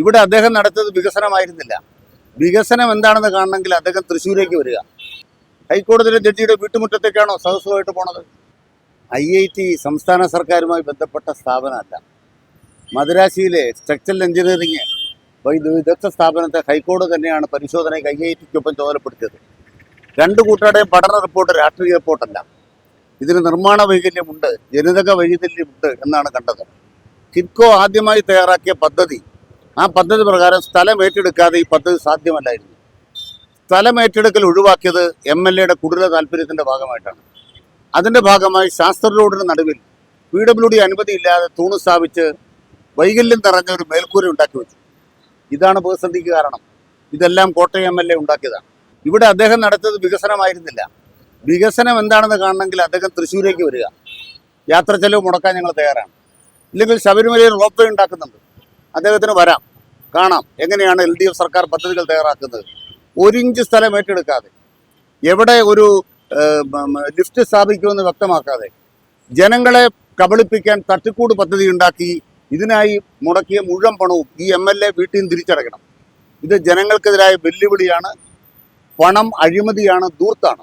ഇവിടെ അദ്ദേഹം നടത്തിയത് വികസനമായിരുന്നില്ല. വികസനം എന്താണെന്ന് കാണണമെങ്കിൽ അദ്ദേഹം തൃശ്ശൂരേക്ക് വരിക. ഹൈക്കോടതിയിലെ ജഡ്ജിയുടെ വീട്ടുമുറ്റത്തേക്കാണോ സദസ്സുമായിട്ട് പോണത്? ഐ ഐ ടി സംസ്ഥാന സർക്കാരുമായി ബന്ധപ്പെട്ട സ്ഥാപനമല്ല. മദ്രാസിയിലെ സ്ട്രക്ചറൽ എഞ്ചിനീയറിംഗ് വിദഗ്ധ സ്ഥാപനത്തെ ഹൈക്കോടതി തന്നെയാണ് പരിശോധനയ്ക്ക് ഐ ഐ ടിക്കൊപ്പം ചുമതലപ്പെടുത്തിയത് രണ്ട് കൂട്ടരുടെയും പഠന റിപ്പോർട്ട് രാഷ്ട്രീയ റിപ്പോർട്ടല്ല. ഇതിന് നിർമ്മാണ വൈകല്യമുണ്ട് ജനിതക വൈകല്യമുണ്ട് എന്നാണ് കണ്ടത്. കിറ്റ്കോ ആദ്യമായി തയ്യാറാക്കിയ പദ്ധതി ആ പദ്ധതി പ്രകാരം സ്ഥലം ഏറ്റെടുക്കാതെ ഈ പദ്ധതി സാധ്യമല്ലായിരുന്നു. സ്ഥലം ഏറ്റെടുക്കൽ ഒഴിവാക്കിയത് എം എൽ എയുടെ കുടില താല്പര്യത്തിന്റെ ഭാഗമായിട്ടാണ്. അതിന്റെ ഭാഗമായി ശാസ്ത്ര റോഡിന് നടുവിൽ പി ഡബ്ല്യു ഡി അനുമതിയില്ലാതെ തൂണ് സ്ഥാപിച്ച് വൈകല്യം നിറഞ്ഞ ഒരു മേൽക്കൂര ഉണ്ടാക്കി വെച്ചു. ഇതാണ് പ്രതിസന്ധിക്ക് കാരണം. ഇതെല്ലാം കോട്ടയം എം എൽ എ ഉണ്ടാക്കിയതാണ്. ഇവിടെ അദ്ദേഹം നടത്തിയത് വികസനമായിരുന്നില്ല. വികസനം എന്താണെന്ന് കാണണമെങ്കിൽ അദ്ദേഹം തൃശ്ശൂരേക്ക് വരിക. യാത്ര ചെലവ് മുടക്കാൻ ഞങ്ങൾ തയ്യാറാണ്. ഇല്ലെങ്കിൽ ശബരിമലയിൽ റോപ്പ് ഉണ്ടാക്കുന്നുണ്ട്. അദ്ദേഹത്തിന് വരാം. കാണാം. എങ്ങനെയാണ് എൽ ഡി എഫ് സർക്കാർ പദ്ധതികൾ തയ്യാറാക്കുന്നത്? ഇഞ്ച് സ്ഥലം ഏറ്റെടുക്കാതെ എവിടെ ഒരു ലിഫ്റ്റ് സ്ഥാപിക്കുമെന്ന് വ്യക്തമാക്കാതെ ജനങ്ങളെ കബളിപ്പിക്കാൻ തട്ടിക്കൂട് പദ്ധതി ഉണ്ടാക്കി ഇതിനായി മുടക്കിയ മുഴുവൻ പണവും ഈ എം എൽ എ വീട്ടിൽ നിന്ന് തിരിച്ചടയ്ക്കണം. ഇത് ജനങ്ങൾക്കെതിരായ വെല്ലുവിളിയാണ്. പണം അഴിമതിയാണ് ദൂർത്താണ്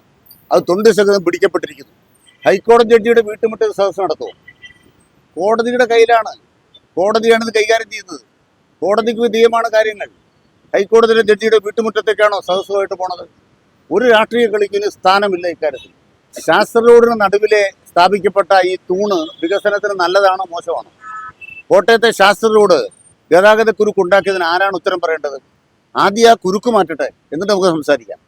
അത് തൊണ്ടി സഹിതം പിടിക്കപ്പെട്ടിരിക്കുന്നു. ഹൈക്കോടതി ജഡ്ജിയുടെ വീട്ടുമുട്ടൽ സദസ്സ് നടത്തുമോ കോടതിയുടെ കയ്യിലാണ്. കോടതിയാണ് ഇത് കൈകാര്യം ചെയ്യുന്നത്. കോടതിക്ക് വിധേയമാണ് കാര്യങ്ങൾ. ഹൈക്കോടതിയിലെ ജഡ്ജിയുടെ വീട്ടുമുറ്റത്തേക്കാണോ സദസ്സുമായിട്ട് പോണത്? ഒരു രാഷ്ട്രീയ കളിക്കിന് സ്ഥാനമില്ല ഇക്കാര്യത്തിൽ. ശാസ്ത്ര റോഡിന് നടുവിലെ സ്ഥാപിക്കപ്പെട്ട ഈ തൂണ് വികസനത്തിന് നല്ലതാണോ മോശമാണോ? കോട്ടയത്തെ ശാസ്ത്ര റോഡ് ഗതാഗത കുരുക്ക് ഉണ്ടാക്കിയതിന് ആരാണ് ഉത്തരം പറയേണ്ടത്? ആദ്യം ആ കുരുക്ക് മാറ്റട്ടെ എന്നിട്ട് നമുക്ക് സംസാരിക്കാം.